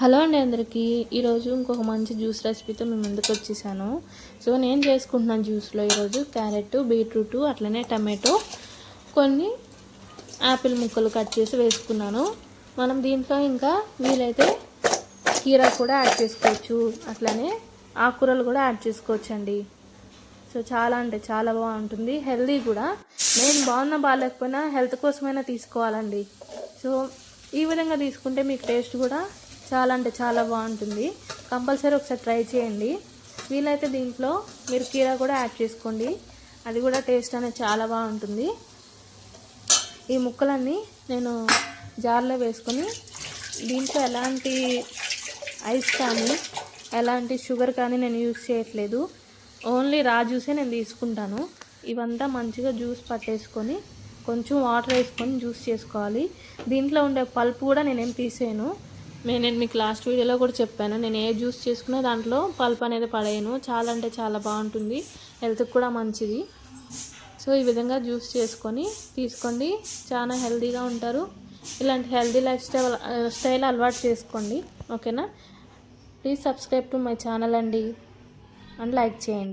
Hello అండి అందరికీ. ఈరోజు ఇంకొక మంచి జ్యూస్ రెసిపీతో మేము ముందుకు వచ్చేసాను. సో నేను చేసుకుంటున్నాను జ్యూస్లో ఈరోజు క్యారెట్ బీట్రూట్ అట్లనే టమాటో. కొన్ని యాపిల్ ముక్కలు కట్ చేసి వేసుకున్నాను. మనం దీంట్లో ఇంకా వీలైతే కీరా కూడా యాడ్ చేసుకోవచ్చు. అట్లనే ఆకుకూరలు కూడా యాడ్ చేసుకోవచ్చు అండి సో చాలా అంటే చాలా బాగుంటుంది. హెల్దీ కూడా. నేను బాగున్నా బాగాలేకపోయినా హెల్త్ కోసమైనా తీసుకోవాలండి. సో ఈ విధంగా తీసుకుంటే మీకు టేస్ట్ కూడా చాలా అంటే చాలా బాగుంటుంది. కంపల్సరీ ఒకసారి ట్రై చేయండి. వీలైతే దీంట్లో మీరు కీరా కూడా యాడ్ చేసుకోండి. అది కూడా టేస్ట్ అనేది చాలా బాగుంటుంది. ఈ ముక్కలన్నీ నేను జార్లో వేసుకొని దీంట్లో ఎలాంటి ఐస్ కానీ ఎలాంటి షుగర్ కానీ నేను యూజ్ చేయట్లేదు. ఓన్లీ రా జ్యూసే నేను తీసుకుంటాను. ఇవంతా మంచిగా జ్యూస్ పట్టేసుకొని కొంచెం వాటర్ వేసుకొని జ్యూస్ చేసుకోవాలి. దీంట్లో ఉండే పల్పు కూడా నేనేం తీసేయను. నేను మీకు లాస్ట్ వీడియోలో కూడా చెప్పాను. నేను ఏ జ్యూస్ చేసుకున్నా దాంట్లో పల్ప్ అనేది పడేయను. చాలా అంటే చాలా బాగుంటుంది. హెల్త్కి కూడా మంచిది. సో ఈ విధంగా జ్యూస్ చేసుకొని తీసుకోండి. చాలా హెల్తీగా ఉంటారు. ఇలాంటి హెల్తీ లైఫ్ స్టైల్ స్టైల్ అలవాటు చేసుకోండి. ఓకేనా? Please subscribe to my channel అండి. అండ్ లైక్ చేయండి.